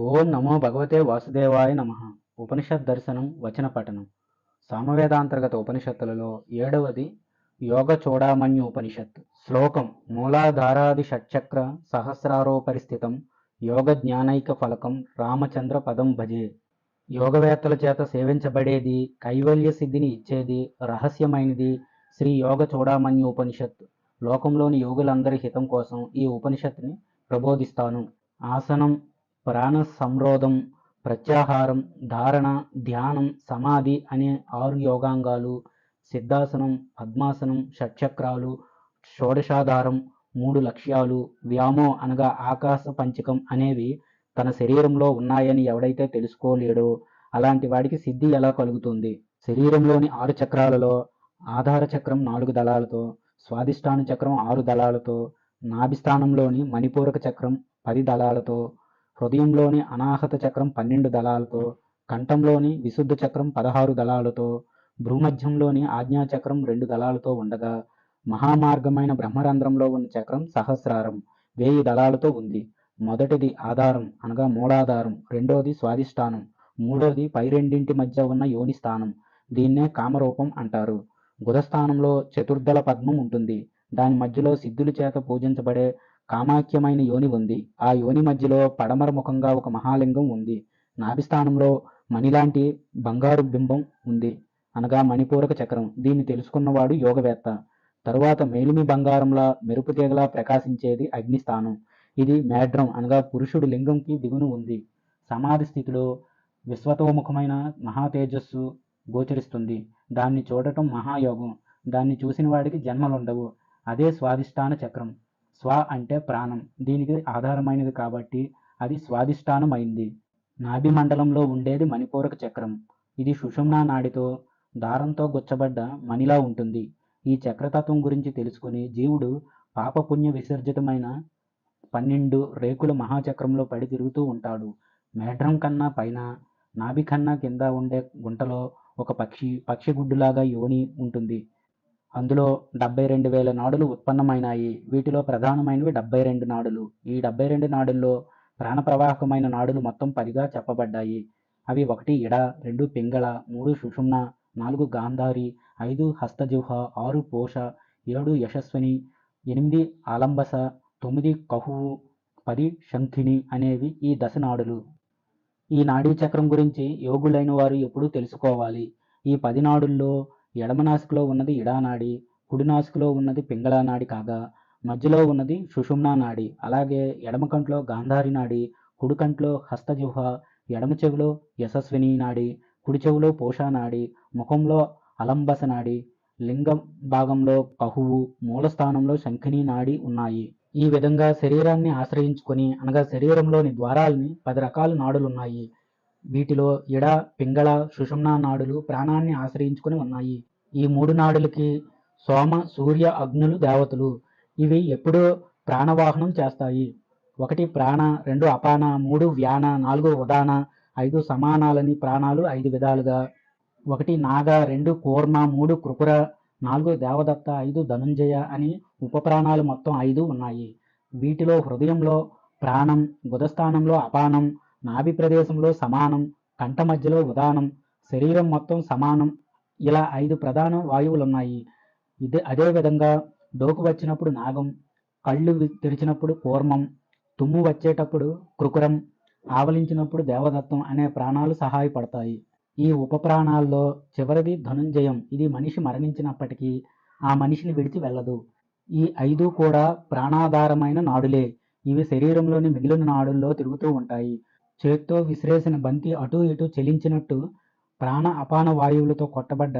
ఓం నమో భగవతే వాసుదేవాయ నమ. ఉపనిషత్ దర్శనం వచన పఠనం. సామవేదాంతర్గత ఉపనిషత్తులలో ఏడవది యోగ చూడామణ్య ఉపనిషత్. శ్లోకం మూలాధారాది షట్చక్ర సహస్రారో పరిస్థితం యోగ జ్ఞానైక ఫలకం రామచంద్ర పదం భజే. యోగవేత్తల చేత సేవించబడేది కైవల్య సిద్ధిని ఇచ్చేది రహస్యమైనది శ్రీ యోగ చూడామణ్య ఉపనిషత్. లోకంలోని యోగులందరి హితం కోసం ఈ ఉపనిషత్తుని ప్రబోధిస్తాను. ఆసనం ప్రాణ సంరోధం ప్రత్యాహారం ధారణ ధ్యానం సమాధి అనే ఆరు యోగాంగాలు సిద్ధాసనం పద్మాసనం షట్చక్రాలు షోడశాధారం మూడు లక్ష్యాలు వ్యామో అనగా ఆకాశ పంచకం అనేవి తన శరీరంలో ఉన్నాయని ఎవడైతే తెలుసుకోలేడో అలాంటి వాడికి సిద్ధి ఎలా కలుగుతుంది? శరీరంలోని ఆరు చక్రాలలో ఆధార చక్రం నాలుగు దళాలతో స్వాధిష్టాన చక్రం ఆరు దళాలతో నాభిస్థానంలోని మణిపూరక చక్రం పది దళాలతో హృదయంలోని అనాహత చక్రం పన్నెండు దళాలతో కంఠంలోని విశుద్ధ చక్రం పదహారు దళాలతో భూమధ్యంలోని ఆజ్ఞాచక్రం రెండు దళాలతో ఉండగా మహామార్గమైన బ్రహ్మరంధ్రంలో ఉన్న చక్రం సహస్రారం వేయి దళాలతో ఉంది. మొదటిది ఆధారం అనగా మూలాధారం రెండోది స్వాధిష్టానం మూడోది పై రెండింటి మధ్య ఉన్న యోని స్థానం. దీన్నే కామరూపం అంటారు. గుధస్థానంలో చతుర్దళ పద్మం ఉంటుంది. దాని మధ్యలో సిద్ధుల చేత పూజించబడే కామాఖ్యమైన యోని ఉంది. ఆ యోని మధ్యలో పడమర ముఖంగా ఒక మహాలింగం ఉంది. నాభిస్థానంలో మణిలాంటి బంగారు బింబం ఉంది. అనగా మణిపూరక చక్రం. దీన్ని తెలుసుకున్నవాడు యోగవేత్త. తరువాత మేలిమి బంగారంలా మెరుపు తీగలా ప్రకాశించేది అగ్నిస్థానం. ఇది మేడ్రం అనగా పురుషుడు లింగంకి దిగును ఉంది. సమాధి స్థితిలో విశ్వతోముఖమైన మహా తేజస్సు గోచరిస్తుంది. దాన్ని చూడటం మహాయోగం. దాన్ని చూసిన వాడికి జన్మలుండవు. అదే స్వాధిష్టాన చక్రం. స్వ అంటే ప్రాణం. దీనికి ఆధారమైనది కాబట్టి అది స్వాదిష్టానం అయింది నాభి మండలంలో ఉండేది మణిపూరక చక్రం. ఇది సుషుమ్నా నాడితో దారంతో గుచ్చబడ్డ మణిలా ఉంటుంది. ఈ చక్రతత్వం గురించి తెలుసుకుని జీవుడు పాపపుణ్య విసర్జితమైన పన్నెండు రేకుల మహాచక్రంలో పడి తిరుగుతూ ఉంటాడు. మేడ్రం కన్నా పైన నాభి కన్నా కింద ఉండే గుంటలో ఒక పక్షి పక్షి గుడ్డులాగా యోని ఉంటుంది. అందులో డెబ్బై రెండు వేల నాడులు ఉత్పన్నమైనాయి. వీటిలో ప్రధానమైనవి డెబ్బై రెండు నాడులు. ఈ డెబ్బై రెండు నాడుల్లో ప్రాణప్రవాహకమైన నాడులు మొత్తం పదిగా చెప్పబడ్డాయి. అవి ఒకటి ఇడ రెండు పింగళ మూడు సుషుమ్న నాలుగు గాంధారి ఐదు హస్తజుహ ఆరు పోష ఏడు యశస్విని ఎనిమిది ఆలంబస తొమ్మిది కహువు పది శంఖిని అనేవి ఈ దశ నాడులు. ఈ నాడీ చక్రం గురించి యోగులైన వారు ఎప్పుడూ తెలుసుకోవాలి. ఈ పది నాడుల్లో ఎడమనాసుకులో ఉన్నది ఇడానాడి కుడినాసుకులో ఉన్నది పింగళానాడి కాగా మధ్యలో ఉన్నది సుషుమ్నా నాడి అలాగే ఎడమ కంట్లో గాంధారి నాడి కుడి కంట్లో హస్తజిహ్వ ఎడమ చెవిలో యశస్విని నాడి కుడి చెవిలో పోషానాడి ముఖంలో అలంబస నాడి లింగం భాగంలో కహువు మూలస్థానంలో శంఖిని నాడి ఉన్నాయి. ఈ విధంగా శరీరాన్ని ఆశ్రయించుకొని అనగా శరీరంలోని ద్వారాల్ని పది రకాల నాడులు ఉన్నాయి వీటిలో ఇడ పింగళ సుషుమ్నా నాడులు ప్రాణాన్ని ఆశ్రయించుకొని ఉన్నాయి. ఈ మూడు నాడులకి సోమ సూర్య అగ్నులు దేవతలు. ఇవి ఎప్పుడూ ప్రాణవాహనం చేస్తాయి. ఒకటి ప్రాణ రెండు అపాన మూడు వ్యాన నాలుగు ఉదాన ఐదు సమానాలని ప్రాణాలు ఐదు విధాలుగా. ఒకటి నాగ రెండు కూర్మ మూడు కృపుర నాలుగు దేవదత్త ఐదు ధనుంజయ అని ఉపప్రాణాలు మొత్తం ఐదు ఉన్నాయి. వీటిలో హృదయంలో ప్రాణం గుదస్థానంలో అపానం నాభి ప్రదేశంలో సమానం కంట మధ్యలో ఉదానం శరీరం మొత్తం సమానం ఇలా ఐదు ప్రధాన వాయువులు ఉన్నాయి ఇదే అదే విధంగా డోకు వచ్చినప్పుడు నాగం కళ్ళు వి- తెరిచినప్పుడు కూర్మం తుమ్ము వచ్చేటప్పుడు కృకురం ఆవలించినప్పుడు దేవదత్తం అనే ప్రాణాలు సహాయపడతాయి. ఈ ఉపప్రాణాల్లో చివరిది ధనుంజయం. ఇది మనిషి మరణించినప్పటికీ ఆ మనిషిని విడిచి వెళ్ళదు. ఈ ఐదు కూడా ప్రాణాధారమైన నాడులే. ఇవి శరీరంలోని మిగిలిన నాడుల్లో తిరుగుతూ ఉంటాయి. చేత్తో విసిరేసిన బంతి అటూ ఇటూ చెలించినట్టు ప్రాణ అపాన వాయువులతో కొట్టబడ్డ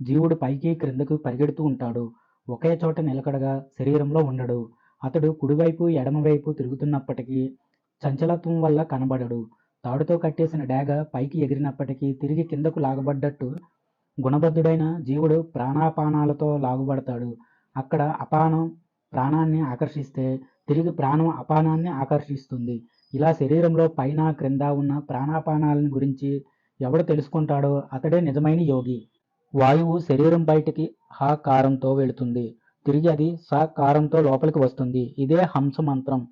జీవుడు పైకి క్రిందకు పరిగెడుతూ ఉంటాడు. ఒకే చోట నిలకడగా శరీరంలో ఉండడు. అతడు కుడివైపు ఎడమవైపు తిరుగుతున్నప్పటికీ చంచలత్వం వల్ల కనబడడు. తాడుతో కట్టేసిన డేగ పైకి ఎగిరినప్పటికీ తిరిగి కిందకు లాగబడ్డట్టు గుణబద్ధుడైన జీవుడు ప్రాణాపానాలతో లాగుబడతాడు. అక్కడ అపానం ప్రాణాన్ని ఆకర్షిస్తే తిరిగి ప్రాణం అపానాన్ని ఆకర్షిస్తుంది. ఇలా శరీరంలో పైన క్రింద ఉన్న ప్రాణాపానాలను గురించి ఎవడు తెలుసుకుంటాడో అతడే నిజమైన యోగి. వాయువు శరీరం బయటికి హాకారంతో వెళుతుంది. తిరిగి అది సాకారంతో లోపలికి వస్తుంది. ఇదే హంస మంత్రం.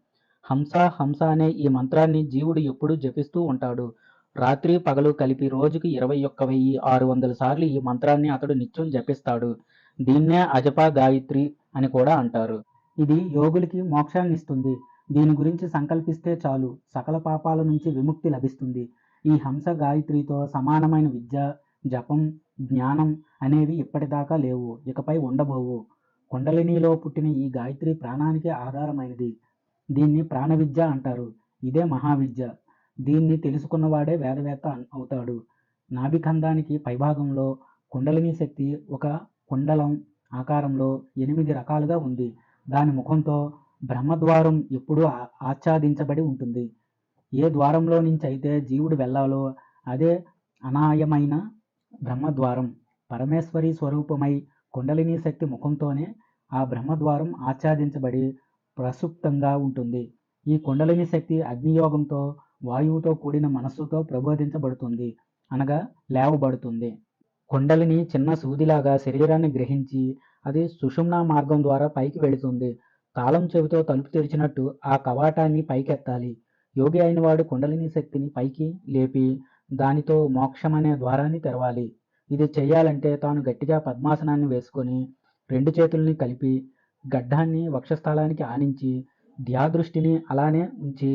హంస హంస అనే ఈ మంత్రాన్ని జీవుడు ఎప్పుడూ జపిస్తూ ఉంటాడు. రాత్రి పగలు కలిపి రోజుకి ఇరవై ఒక్క వెయ్యి ఆరు వందల సార్లు ఈ మంత్రాన్ని అతడు నిత్యం జపిస్తాడు. దీన్నే అజపా గాయత్రి అని కూడా అంటారు. ఇది యోగులకి మోక్షాన్ని ఇస్తుంది దీని గురించి సంకల్పిస్తే చాలు. సకల పాపాల నుంచి విముక్తి లభిస్తుంది. ఈ హంస గాయత్రితో సమానమైన విద్య జపం జ్ఞానం అనేవి ఇప్పటిదాకా లేవు. ఇకపై ఉండబోవు. కుండలినిలో పుట్టిన ఈ గాయత్రి ప్రాణానికి ఆధారమైనది. దీన్ని ప్రాణ విద్య అంటారు. ఇదే మహావిద్య. దీన్ని తెలుసుకున్నవాడే వేదవేత్త అవుతాడు. నాభిఖండానికి పైభాగంలో కుండలిని శక్తి ఒక కుండలం ఆకారంలో ఎనిమిది రకాలుగా ఉంది. దాని ముఖంతో బ్రహ్మద్వారం ఎప్పుడూ ఆచ్ఛాదించబడి ఉంటుంది. ఏ ద్వారంలో నుంచి అయితే జీవుడు వెళ్ళాలో అదే అనాయమైన బ్రహ్మద్వారం. పరమేశ్వరి స్వరూపమై కుండలిని శక్తి ముఖంతోనే ఆ బ్రహ్మద్వారం ఆచ్ఛాదించబడి ప్రసుప్తంగా ఉంటుంది. ఈ కుండలిని శక్తి అగ్నియోగంతో వాయువుతో కూడిన మనస్సుతో ప్రబోధించబడుతుంది అనగా లేవబడుతుంది. కుండలిని చిన్న సూదిలాగా శరీరాన్ని గ్రహించి అది సుషుమ్నా మార్గం ద్వారా పైకి వెళుతుంది. తాళం చెవితో తలుపు తెరిచినట్టు ఆ కవాటాన్ని పైకెత్తాలి. యోగి అయిన వాడు కుండలిని శక్తిని పైకి లేపి దానితో మోక్షం అనే ద్వారాన్ని తెరవాలి. ఇది చేయాలంటే తాను గట్టిగా పద్మాసనాన్ని వేసుకొని రెండు చేతుల్ని కలిపి గడ్డాన్ని వక్షస్థలానికి ఆనించి ధ్యాదృష్టిని అలానే ఉంచి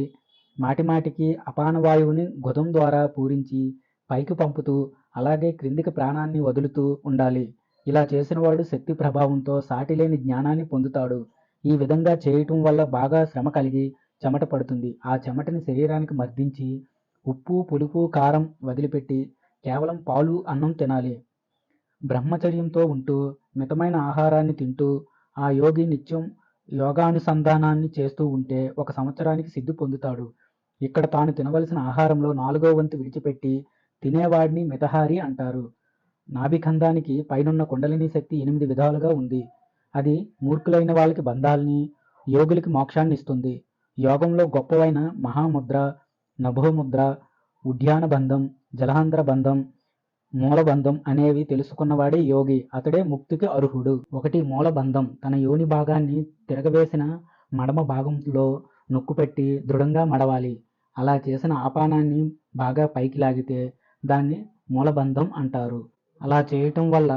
మాటిమాటికి అపాన వాయువుని గుదం ద్వారా పూరించి పైకి పంపుతూ అలాగే క్రిందికి ప్రాణాన్ని వదులుతూ ఉండాలి. ఇలా చేసిన వాడు శక్తి ప్రభావంతో సాటిలేని జ్ఞానాన్ని పొందుతాడు. ఈ విధంగా చేయటం వల్ల బాగా శ్రమ కలిగి చెమట పడుతుంది. ఆ చెమటని శరీరానికి మర్దించి ఉప్పు పులుపు కారం వదిలిపెట్టి కేవలం పాలు అన్నం తినాలి. బ్రహ్మచర్యంతో ఉంటూ మితమైన ఆహారాన్ని తింటూ ఆ యోగి నిత్యం యోగానుసంధానాన్ని చేస్తూ ఉంటే ఒక సంవత్సరానికి సిద్ధి పొందుతాడు. ఇక్కడ తాను తినవలసిన ఆహారంలో నాలుగో వంతు విడిచిపెట్టి తినేవాడిని మితహారి అంటారు. నాభిఖందానికి పైనున్న కుండలిని శక్తి ఎనిమిది విధాలుగా ఉంది. అది మూర్ఖులైన వాళ్ళకి బంధాల్ని యోగులకి మోక్షాన్ని ఇస్తుంది. యోగంలో గొప్పవైన మహాముద్ర నభోముద్ర ఉద్యాన బంధం జలహంద్ర బంధం మూలబంధం అనేవి తెలుసుకున్నవాడే యోగి. అతడే ముక్తికి అర్హుడు. ఒకటి మూలబంధం. తన యోని భాగాన్ని తిరగవేసిన మడమ భాగంలో నొక్కుపెట్టి దృఢంగా మడవాలి. అలా చేసిన ఆపానాన్ని బాగా పైకి లాగితే దాన్ని మూలబంధం అంటారు. అలా చేయటం వల్ల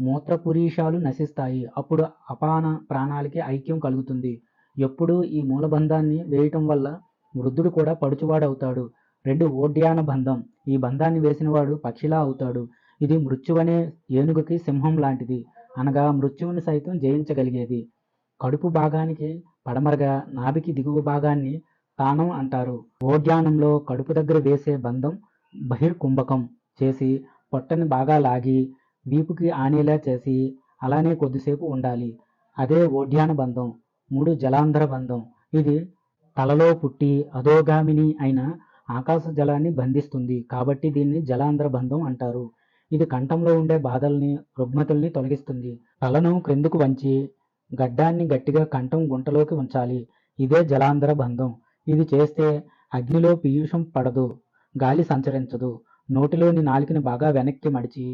మూత్రపురీషాలు నశిస్తాయి. అప్పుడు అపాన ప్రాణాలకి ఐక్యం కలుగుతుంది. ఎప్పుడూ ఈ మూలబంధాన్ని వేయటం వల్ల వృద్ధుడు కూడా పడుచువాడవుతాడు. రెండు ఓడ్యాన బంధం. ఈ బంధాన్ని వేసినవాడు పక్షిలా అవుతాడు. ఇది మృత్యువనే ఏనుగుకి సింహం లాంటిది. అనగా మృత్యువుని సైతం జయించగలిగేది. కడుపు భాగానికి పడమరగా నాభికి దిగువ భాగాన్ని తానం అంటారు. ఓడ్యానంలో కడుపు దగ్గర వేసే బంధం బహిర్కుంభకం చేసి పొట్టని బాగా లాగి వీపుకి ఆనేలా చేసి అలానే కొద్దిసేపు ఉండాలి. అదే ఓడ్యాన బంధం మూడు జలాంధర బంధం. ఇది తలలో పుట్టి అధోగామిని అయిన ఆకాశ జలాన్ని బంధిస్తుంది. కాబట్టి దీన్ని జలాంధ్ర బంధం అంటారు. ఇది కంఠంలో ఉండే బాధల్ని రుగ్మతుల్ని తొలగిస్తుంది. తలను క్రిందుకు వంచి గడ్డాన్ని గట్టిగా కంఠం గుంటలోకి ఉంచాలి. ఇదే జలాంధ్ర బంధం. ఇది చేస్తే అగ్నిలో పీయూషం పడదు గాలి సంచరించదు. నోటిలోని నాలికని బాగా వెనక్కి మడిచి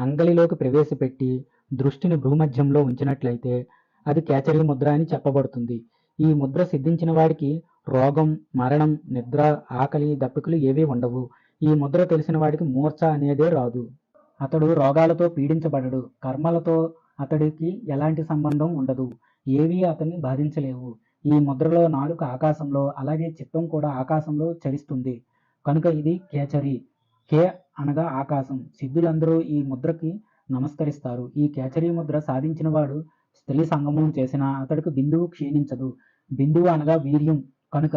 అంగలిలోకి ప్రవేశపెట్టి దృష్టిని భూమధ్యంలో ఉంచినట్లయితే అది కేచరి ముద్ర అని చెప్పబడుతుంది. ఈ ముద్ర సిద్ధించిన వాడికి రోగం మరణం నిద్ర ఆకలి దప్పికలు ఏవీ ఉండవు. ఈ ముద్ర తెలిసిన వాడికి మూర్ఛ అనేదే రాదు. అతడు రోగాలతో పీడించబడడు. కర్మలతో అతడికి ఎలాంటి సంబంధం ఉండదు. ఏవీ అతన్ని బాధించలేవు. ఈ ముద్రలో నాలుక ఆకాశంలో అలాగే చిత్తం కూడా ఆకాశంలో చరిస్తుంది. కనుక ఇది కేచరి. కే అనగా ఆకాశం. సిద్ధులందరూ ఈ ముద్రకి నమస్కరిస్తారు. ఈ కేచరీ ముద్ర సాధించిన వాడు స్త్రీ సంగమం చేసిన అతడికి బిందువు క్షీణించదు. బిందువు అనగా వీర్యం. కనుక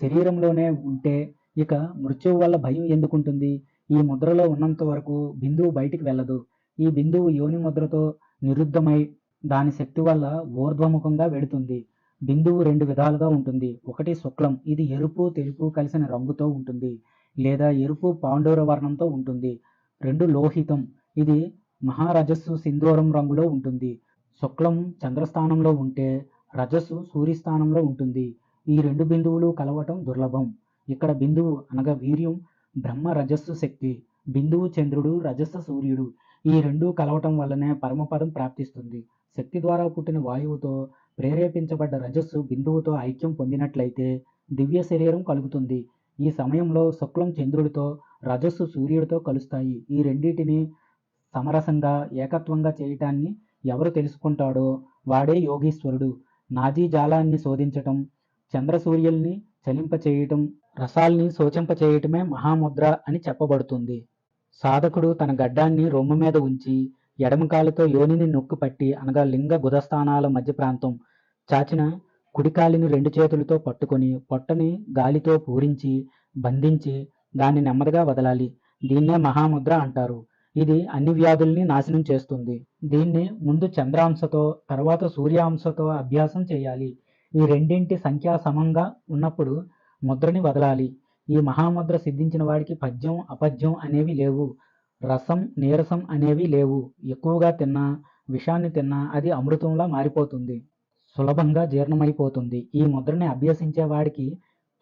శరీరంలోనే ఉంటే ఇక మృత్యువు వల్ల భయం ఎందుకుంటుంది? ఈ ముద్రలో ఉన్నంత వరకు బిందువు బయటికి వెళ్ళదు. ఈ బిందువు యోని ముద్రతో నిరుద్ధమై దాని శక్తి వల్ల ఊర్ధ్వముఖంగా వెడుతుంది బిందువు రెండు విధాలుగా ఉంటుంది. ఒకటి శుక్లం. ఇది ఎరుపు తెలుపు కలిసిన రంగుతో ఉంటుంది. లేదా ఎరుపు పాండోర వర్ణంతో ఉంటుంది. రెండు లోహితం. ఇది మహారజస్సు సింధూరం రంగులో ఉంటుంది. శుక్లం చంద్రస్థానంలో ఉంటే రజస్సు సూర్యస్థానంలో ఉంటుంది. ఈ రెండు బిందువులు కలవటం దుర్లభం. ఇక్కడ బిందువు అనగా వీర్యం బ్రహ్మ రజస్సు శక్తి. బిందువు చంద్రుడు రజస్సు సూర్యుడు. ఈ రెండు కలవటం వల్లనే పరమపదం ప్రాప్తిస్తుంది. శక్తి ద్వారా పుట్టిన వాయువుతో ప్రేరేపించబడ్డ రజస్సు బిందువుతో ఐక్యం పొందినట్లయితే దివ్య శరీరం కలుగుతుంది. ఈ సమయంలో శుక్లం చంద్రుడితో రజస్సు సూర్యుడితో కలుస్తాయి. ఈ రెండింటిని సమరసంగా ఏకత్వంగా చేయటాన్ని ఎవరు తెలుసుకుంటాడో వాడే యోగీశ్వరుడు. నాజీ జాలాన్ని శోధించటం చంద్రసూర్యుల్ని చలింపచేయటం రసాల్ని శోచింపచేయటమే మహాముద్ర అని చెప్పబడుతుంది. సాధకుడు తన గడ్డాన్ని రొమ్ము మీద ఉంచి ఎడమకాలతో యోనిని నొక్కు పట్టి అనగా లింగ గుదస్థానాల మధ్య ప్రాంతం చాచిన కుడికాలిని రెండు చేతులతో పట్టుకొని పొట్టని గాలితో పూరించి బంధించి దాన్ని నెమ్మదిగా వదలాలి. దీన్నే మహాముద్ర అంటారు. ఇది అన్ని వ్యాధుల్ని నాశనం చేస్తుంది. దీన్ని ముందు చంద్రాంశతో తర్వాత సూర్యాంశతో అభ్యాసం చేయాలి. ఈ రెండింటి సంఖ్యా సమంగా ఉన్నప్పుడు ముద్రని వదలాలి. ఈ మహాముద్ర సిద్ధించిన వాడికి పద్యం అపద్యం అనేవి లేవు. రసం నీరసం అనేవి లేవు. ఎక్కువగా తిన్నా విషాన్ని తిన్నా అది అమృతంలా మారిపోతుంది. సులభంగా జీర్ణమైపోతుంది. ఈ ముద్రని అభ్యసించేవాడికి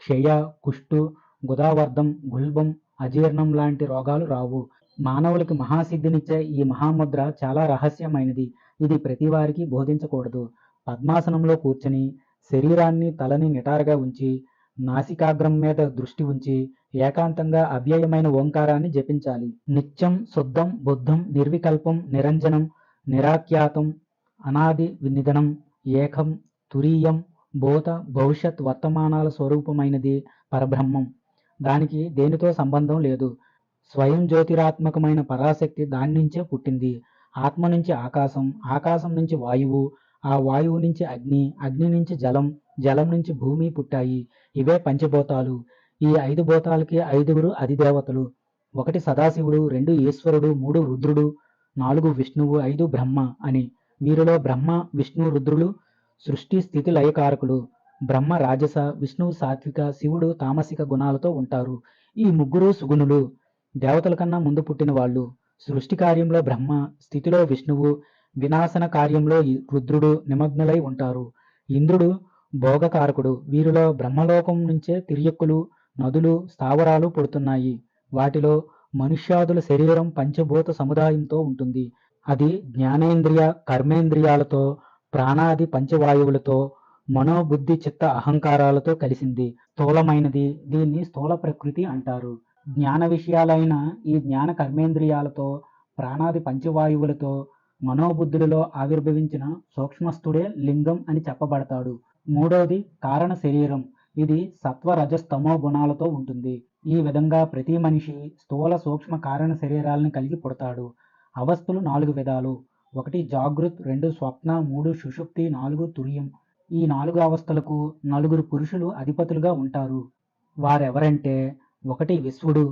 క్షయ కుష్టు గుదావర్ధం గుల్బం అజీర్ణం లాంటి రోగాలు రావు. మానవులకి మహాసిద్ధినిచ్చే ఈ మహాముద్ర చాలా రహస్యమైనది. ఇది ప్రతి వారికి బోధించకూడదు. పద్మాసనంలో కూర్చొని శరీరాన్ని తలని నిటారుగా ఉంచి నాసికాగ్రం మీద దృష్టి ఉంచి ఏకాంతంగా అవ్యయమైన ఓంకారాన్ని జపించాలి. నిత్యం శుద్ధం బుద్ధం నిర్వికల్పం నిరంజనం నిరాఖ్యాతం అనాది నిధనం ఏకం తురీయం భూత భవిష్యత్ వర్తమానాల స్వరూపమైనది పరబ్రహ్మం. దానికి దేనితో సంబంధం లేదు. స్వయం జ్యోతిరాత్మకమైన పరాశక్తి దాని నుంచే పుట్టింది. ఆత్మ నుంచి ఆకాశం ఆకాశం నుంచి వాయువు ఆ వాయువు నుంచి అగ్ని అగ్ని నుంచి జలం జలం నుంచి భూమి పుట్టాయి. ఇవే పంచభూతాలు. ఈ ఐదు భూతాలకి ఐదుగురు అధిదేవతలు. ఒకటి సదాశివుడు రెండు ఈశ్వరుడు మూడు రుద్రుడు నాలుగు విష్ణువు ఐదు బ్రహ్మ అని. వీరిలో బ్రహ్మ విష్ణు రుద్రులు సృష్టి స్థితి లయకారకులు. బ్రహ్మ రాజస విష్ణువు సాత్విక శివుడు తామసిక గుణాలతో ఉంటారు. ఈ ముగ్గురు సుగుణులు. దేవతల కన్నా ముందు పుట్టిన వాళ్ళు. సృష్టి కార్యంలో బ్రహ్మ స్థితిలో విష్ణువు వినాశన కార్యంలో రుద్రుడు నిమగ్నులై ఉంటారు. ఇంద్రుడు భోగకారకుడు. వీరిలో బ్రహ్మలోకం నుంచే తిరియక్కులు నదులు స్థావరాలు పుడుతున్నాయి. వాటిలో మనుష్యాదుల శరీరం పంచభూత సముదాయంతో ఉంటుంది. అది జ్ఞానేంద్రియ కర్మేంద్రియాలతో ప్రాణాది పంచవాయువులతో మనోబుద్ధి చిత్త అహంకారాలతో కలిసింది. స్థూలమైనది దీన్ని స్థూల ప్రకృతి అంటారు. జ్ఞాన విషయాలైన ఈ జ్ఞాన కర్మేంద్రియాలతో ప్రాణాది పంచవాయువులతో మనోబుద్ధులలో ఆవిర్భవించిన సూక్ష్మస్థుడే లింగం అని చెప్పబడతాడు. మూడవది కారణ శరీరం. ఇది సత్వ రజస్తమో గుణాలతో ఉంటుంది. ఈ విధంగా ప్రతి మనిషి స్థూల సూక్ష్మ కారణ శరీరాలను కలిగి పుడతాడు. అవస్థలు నాలుగు విధాలు. ఒకటి జాగృత్ రెండు స్వప్న మూడు సుషుప్తి నాలుగు తురియం ఈ నాలుగు అవస్థలకు నలుగురు పురుషులు అధిపతులుగా ఉంటారు. వారెవరంటే ఒకటి విశ్వడు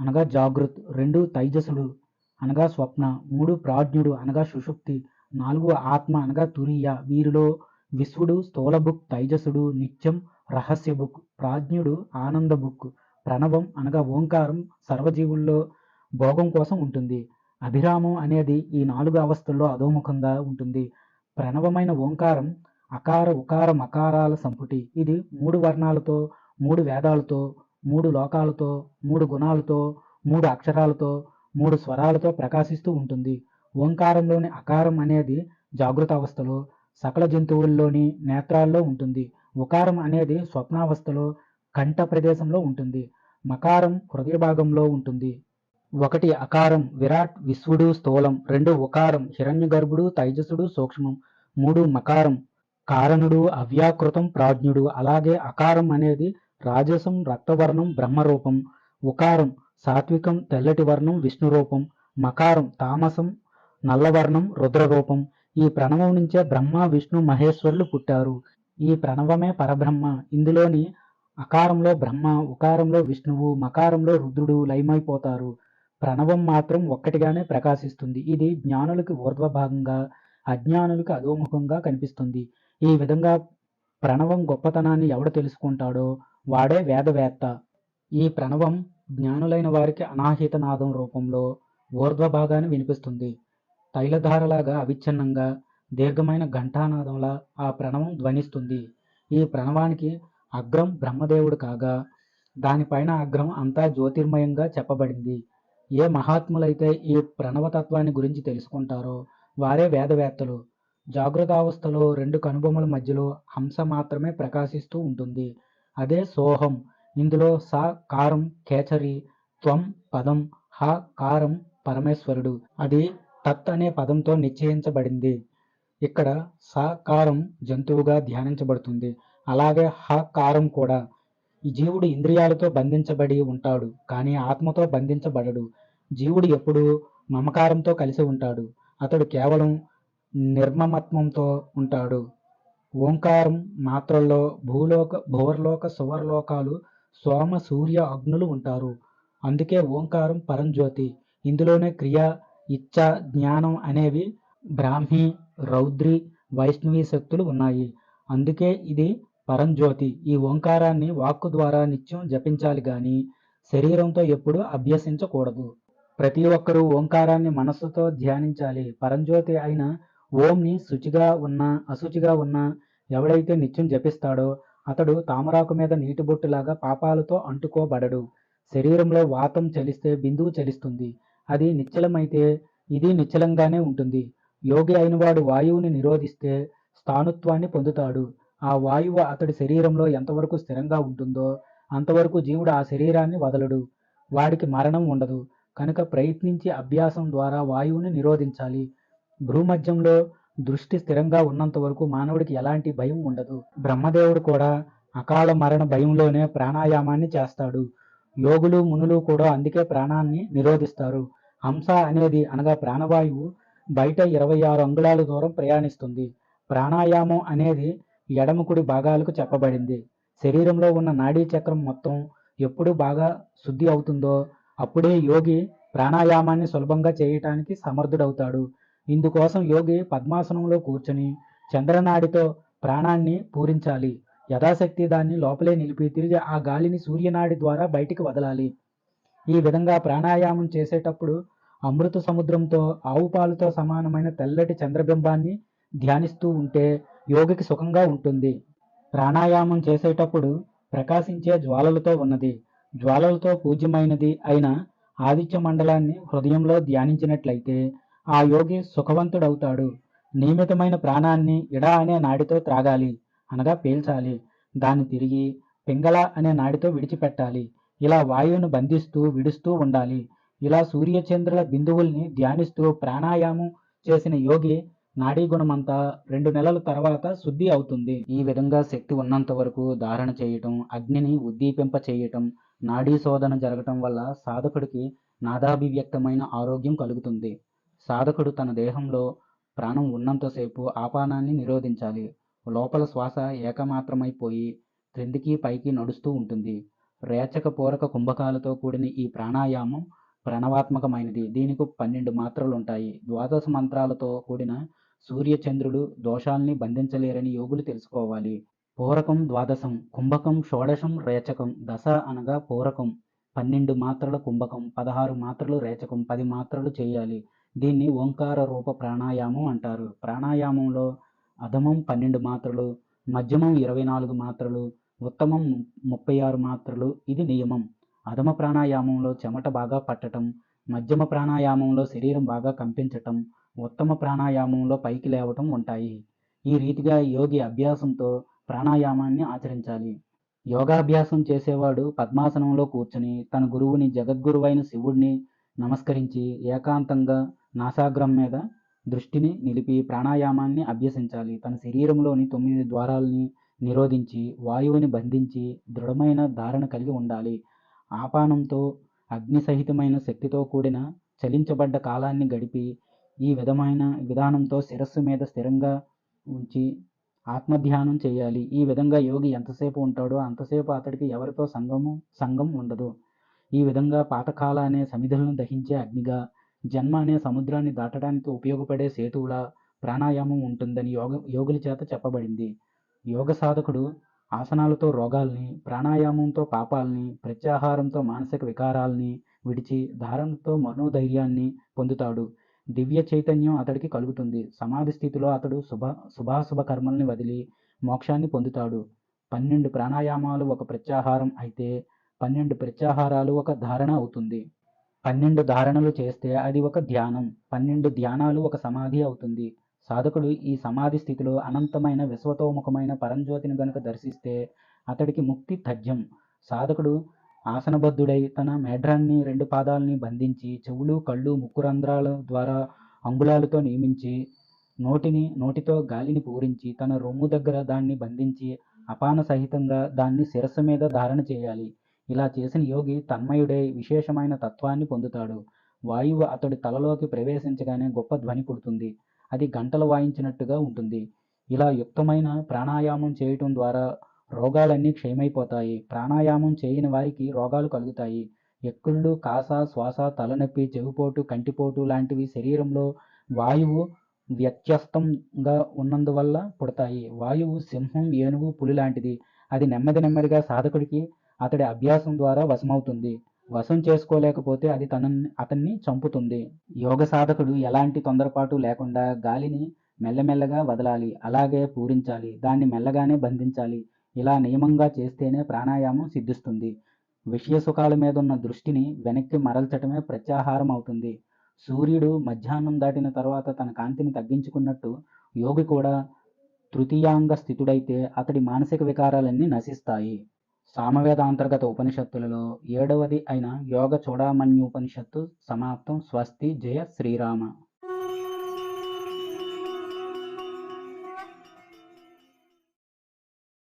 అనగా జాగృత్ రెండు తైజసుడు అనగా స్వప్న మూడు ప్రాజ్ఞుడు అనగా సుషుప్తి నాలుగు ఆత్మ అనగా తురియ. వీరిలో విశ్వడు స్థూల బుక్ తైజసుడు నిత్యం రహస్య బుక్ ప్రాజ్ఞుడు ఆనంద బుక్ ప్రణవం అనగా ఓంకారం సర్వజీవుల్లో భోగం కోసం ఉంటుంది. అభిరామం అనేది ఈ నాలుగు అవస్థల్లో అధోముఖంగా ఉంటుంది. ప్రణవమైన ఓంకారం అకార ఉకార మకారాల సంపుటి. ఇది మూడు వర్ణాలతో మూడు వేదాలతో మూడు లోకాలతో మూడు గుణాలతో మూడు అక్షరాలతో మూడు స్వరాలతో ప్రకాశిస్తూ ఉంటుంది. ఓంకారంలోని అకారం అనేది జాగృత అవస్థలో సకల జంతువుల్లోని నేత్రాల్లో ఉంటుంది. ఉకారం అనేది స్వప్నావస్థలో కంఠ ప్రదేశంలో ఉంటుంది. మకారం హృదయ భాగంలో ఉంటుంది. ఒకటి అకారం విరాట్ విశ్వుడు స్థూలం రెండు ఉకారం హిరణ్య గర్భుడు తైజసుడు సూక్ష్మం మూడు మకారం కారణుడు అవ్యాకృతం ప్రాజ్ఞుడు. అలాగే అకారం అనేది రాజసం రక్తవర్ణం బ్రహ్మరూపం. ఉకారం సాత్వికం తెల్లటి వర్ణం విష్ణు రూపం మకారం తామసం నల్లవర్ణం రుద్రరూపం. ఈ ప్రణవం నుంచే బ్రహ్మ విష్ణు మహేశ్వరులు పుట్టారు. ఈ ప్రణవమే పరబ్రహ్మ. ఇందులోని అకారంలో బ్రహ్మ ఉకారంలో విష్ణువు మకారంలో రుద్రుడు లయమైపోతారు. ప్రణవం మాత్రం ఒక్కటిగానే ప్రకాశిస్తుంది. ఇది జ్ఞానులకు ఊర్ధ్వభాగంగా అజ్ఞానులకు అధోముఖంగా కనిపిస్తుంది. ఈ విధంగా ప్రణవం గొప్పతనాన్ని ఎవడు తెలుసుకుంటాడో వాడే వేదవేత్త. ఈ ప్రణవం జ్ఞానులైన వారికి అనాహిత నాదం రూపంలో ఊర్ధ్వభాగాన్ని వినిపిస్తుంది. తైలధారలాగా అవిచ్ఛిన్నంగా దీర్ఘమైన ఘంటానాదంలా ఆ ప్రణవం ధ్వనిస్తుంది. ఈ ప్రణవానికి అగ్రం బ్రహ్మదేవుడు కాగా దానిపైన అగ్రం అంతా జ్యోతిర్మయంగా చెప్పబడింది. ఏ మహాత్ములైతే ఈ ప్రణవతత్వాన్ని గురించి తెలుసుకుంటారో వారే వేదవేత్తలు. జాగృతావస్థలో రెండు కనుబొమ్మల మధ్యలో హంస మాత్రమే ప్రకాశిస్తూ ఉంటుంది. అదే సోహం. ఇందులో స కారం కేచరి త్వం పదం హ కారం పరమేశ్వరుడు. అది తత్ అనే పదంతో నిశ్చయించబడింది. ఇక్కడ స కారం జంతువుగా ధ్యానించబడుతుంది. అలాగే హ కారం కూడా. ఈ జీవుడు ఇంద్రియాలతో బంధించబడి ఉంటాడు కానీ ఆత్మతో బంధించబడడు. జీవుడు ఎప్పుడూ మమకారంతో కలిసి ఉంటాడు. అతడు కేవలం నిర్మమత్వంతో ఉంటాడు. ఓంకారం మాత్రల్లో భూలోక భూవర్లోక సువర్లోకాలు సోమ సూర్య అగ్నులు ఉంటారు. అందుకే ఓంకారం పరంజ్యోతి. ఇందులోనే క్రియ ఇచ్చ జ్ఞానం అనేవి బ్రాహ్మి రౌద్రి వైష్ణవి శక్తులు ఉన్నాయి. అందుకే ఇది పరంజ్యోతి ఈ ఓంకారాన్ని వాక్కు ద్వారా నిత్యం జపించాలి గాని శరీరంతో ఎప్పుడూ అభ్యసించకూడదు. ప్రతి ఒక్కరూ ఓంకారాన్ని మనస్సుతో ధ్యానించాలి. పరంజ్యోతి అయిన ఓంని శుచిగా ఉన్నా అశుచిగా ఉన్నా ఎవడైతే నిత్యం జపిస్తాడో అతడు తామరాకు మీద నీటి బొట్టులాగా పాపాలతో అంటుకోబడడు. శరీరంలో వాతం చలిస్తే బిందువు చలిస్తుంది. అది నిశ్చలమైతే ఇది నిశ్చలంగానే ఉంటుంది. యోగి అయినవాడు వాయువుని నిరోధిస్తే స్థానుత్వాన్ని పొందుతాడు. ఆ వాయువు అతడి శరీరంలో ఎంతవరకు స్థిరంగా ఉంటుందో అంతవరకు జీవుడు ఆ శరీరాన్ని వదలడు. వాడికి మరణం ఉండదు. కనుక ప్రయత్నించి అభ్యాసం ద్వారా వాయువుని నిరోధించాలి. భూమధ్యంలో దృష్టి స్థిరంగా ఉన్నంత వరకు మానవుడికి ఎలాంటి భయం ఉండదు. బ్రహ్మదేవుడు కూడా అకాల మరణ భయంలోనే ప్రాణాయామాన్ని చేస్తాడు. యోగులు మునులు కూడా అందుకే ప్రాణాన్ని నిరోధిస్తారు. హంస అనేది అనగా ప్రాణవాయువు బయట ఇరవై ఆరు అంగుళాల దూరం ప్రయాణిస్తుంది. ప్రాణాయామం అనేది ఎడమ కుడి భాగాలకు చెప్పబడింది. శరీరంలో ఉన్న నాడీ చక్రం మొత్తం ఎప్పుడు బాగా శుద్ధి అవుతుందో అప్పుడే యోగి ప్రాణాయామాన్ని సులభంగా చేయటానికి సమర్థుడవుతాడు. ఇందుకోసం యోగి పద్మాసనంలో కూర్చుని చంద్రనాడితో ప్రాణాన్ని పూరించాలి. యథాశక్తి దాన్ని లోపలే నిలిపి తిరిగి ఆ గాలిని సూర్యనాడి ద్వారా బయటికి వదలాలి. ఈ విధంగా ప్రాణాయామం చేసేటప్పుడు అమృత సముద్రంతో ఆవు పాలుతో సమానమైన తెల్లటి చంద్రబింబాన్ని ధ్యానిస్తూ ఉంటే యోగికి సుఖంగా ఉంటుంది. ప్రాణాయామం చేసేటప్పుడు ప్రకాశించే జ్వాలలతో ఉన్నది. జ్వాలలతో పూజ్యమైనది అయిన ఆదిత్య మండలాన్ని హృదయంలో ధ్యానించినట్లయితే ఆ యోగి సుఖవంతుడవుతాడు. నియమితమైన ప్రాణాన్ని ఇడా అనే నాడితో త్రాగాలి అనగా పీల్చాలి. దాన్ని తిరిగి పింగళ అనే నాడితో విడిచిపెట్టాలి. ఇలా వాయువును బంధిస్తూ విడుస్తూ ఉండాలి. ఇలా సూర్యచంద్రుల బిందువుల్ని ధ్యానిస్తూ ప్రాణాయామం చేసిన యోగి నాడీ గుణమంతా రెండు నెలల తర్వాత శుద్ధి అవుతుంది. ఈ విధంగా శక్తి ఉన్నంత వరకు ధారణ చేయటం అగ్నిని ఉద్దీపింప చేయటం నాడీ శోధన జరగటం వల్ల సాధకుడికి నాదాభివ్యక్తమైన ఆరోగ్యం కలుగుతుంది. సాధకుడు తన దేహంలో ప్రాణం ఉన్నంతసేపు ఆపానాన్ని నిరోధించాలి. లోపల శ్వాస ఏకమాత్రమైపోయి క్రిందికి పైకి నడుస్తూ ఉంటుంది. రేచక పూరక కుంభకాలతో కూడిన ఈ ప్రాణాయామం ప్రణవాత్మకమైనది. దీనికి పన్నెండు మాత్రలు ఉంటాయి ద్వాదశ మంత్రాలతో కూడిన సూర్యచంద్రుడు దోషాల్ని బంధించలేరని యోగులు తెలుసుకోవాలి. పూరకం ద్వాదశం కుంభకం షోడశం రేచకం దశ అనగా పూరకం పన్నెండు మాత్రల కుంభకం పదహారు మాత్రలు రేచకం పది మాత్రలు చేయాలి. దీన్ని ఓంకార రూప ప్రాణాయామం అంటారు. ప్రాణాయామంలో అధమం పన్నెండు మాత్రలు మధ్యమం ఇరవై నాలుగు మాత్రలు ఉత్తమం ముప్పై ఆరు మాత్రలు ఇది నియమం. అధమ ప్రాణాయామంలో చెమట బాగా పట్టటం మధ్యమ ప్రాణాయామంలో శరీరం బాగా కంపించటం ఉత్తమ ప్రాణాయామంలో పైకి లేవటం ఉంటాయి. ఈ రీతిగా యోగి అభ్యాసంతో ప్రాణాయామాన్ని ఆచరించాలి. యోగాభ్యాసం చేసేవాడు పద్మాసనంలో కూర్చుని తన గురువుని జగద్గురువైన శివుడిని నమస్కరించి ఏకాంతంగా నాసాగ్రం మీద దృష్టిని నిలిపి ప్రాణాయామాన్ని అభ్యసించాలి. తన శరీరంలోని తొమ్మిది ద్వారాలని నిరోధించి వాయువుని బంధించి దృఢమైన ధారణ కలిగి ఉండాలి. ఆపానంతో అగ్నిసహితమైన శక్తితో కూడిన చలించబడ్డ కాలాన్ని గడిపి ఈ విధమైన విధానంతో శిరస్సు మీద స్థిరంగా ఉంచి ఆత్మధ్యానం చేయాలి. ఈ విధంగా యోగి ఎంతసేపు ఉంటాడో అంతసేపు అతడికి ఎవరితో సంగము సంఘం ఉండదు. ఈ విధంగా పాతకాల అనే సమిధులను దహించే అగ్నిగా జన్మ అనే సముద్రాన్ని దాటడానికి ఉపయోగపడే సేతువులా ప్రాణాయామం ఉంటుందని యోగ యోగుల చేత చెప్పబడింది. యోగ సాధకుడు ఆసనాలతో రోగాల్ని ప్రాణాయామంతో పాపాల్ని ప్రత్యాహారంతో మానసిక వికారాల్ని విడిచి ధారణతో మనోధైర్యాన్ని పొందుతాడు. దివ్య చైతన్యం అతడికి కలుగుతుంది. సమాధి స్థితిలో అతడు శుభ శుభాశుభ కర్మల్ని వదిలి మోక్షాన్ని పొందుతాడు. పన్నెండు ప్రాణాయామాలు ఒక ప్రత్యాహారం అయితే పన్నెండు ప్రత్యాహారాలు ఒక ధారణ అవుతుంది. పన్నెండు ధారణలు చేస్తే అది ఒక ధ్యానం. పన్నెండు ధ్యానాలు ఒక సమాధి అవుతుంది. సాధకుడు ఈ సమాధి స్థితిలో అనంతమైన విశ్వతోముఖమైన పరంజ్యోతిని గనుక దర్శిస్తే అతడికి ముక్తి తథ్యం. సాధకుడు ఆసనబద్ధుడై తన మేఢ్రాన్ని రెండు పాదాలని బంధించి చెవులు కళ్ళు ముక్కు రంధ్రాల ద్వారా అంగుళాలతో నియమించి నోటిని నోటితో గాలిని పూరించి తన రొమ్ము దగ్గర దాన్ని బంధించి అపాన సహితంగా దాన్ని శిరస్సు మీద ధారణ చేయాలి. ఇలా చేసిన యోగి తన్మయుడై విశేషమైన తత్వాన్ని పొందుతాడు. వాయువు అతడి తలలోకి ప్రవేశించగానే గొప్ప ధ్వని పుడుతుంది. అది గంటలు వాయించినట్టుగా ఉంటుంది. ఇలా యుక్తమైన ప్రాణాయామం చేయటం ద్వారా రోగాలన్నీ క్షయమైపోతాయి. ప్రాణాయామం చేయని వారికి రోగాలు కలుగుతాయి. ఎక్కుళ్ళు కాస శ్వాస తలనొప్పి చెవిపోటు కంటిపోటు లాంటివి శరీరంలో వాయువు వ్యత్యస్తంగా ఉన్నందువల్ల పుడతాయి. వాయువు సింహం ఏనుగు పులి లాంటిది. అది నెమ్మది నెమ్మదిగా సాధకుడికి అతడి అభ్యాసం ద్వారా వశమవుతుంది. వశం చేసుకోలేకపోతే అది తనని అతన్ని చంపుతుంది. యోగ సాధకుడు ఎలాంటి తొందరపాటు లేకుండా గాలిని మెల్లమెల్లగా వదలాలి. అలాగే పూరించాలి. దాన్ని మెల్లగానే బంధించాలి. ఇలా నియమంగా చేస్తేనే ప్రాణాయామం సిద్ధిస్తుంది. విషయ సుఖాల మీద ఉన్న దృష్టిని వెనక్కి మరల్చటమే ప్రత్యాహారం అవుతుంది సూర్యుడు మధ్యాహ్నం దాటిన తర్వాత తన కాంతిని తగ్గించుకున్నట్టు యోగి కూడా తృతీయాంగ స్థితుడైతే అతడి మానసిక వికారాలన్నీ నశిస్తాయి. సామవేద అంతర్గత ఉపనిషత్తులలో ఏడవది అయిన యోగ చూడామణ్యోపనిషత్తు సమాప్తం. స్వస్తి. జయ శ్రీరామ.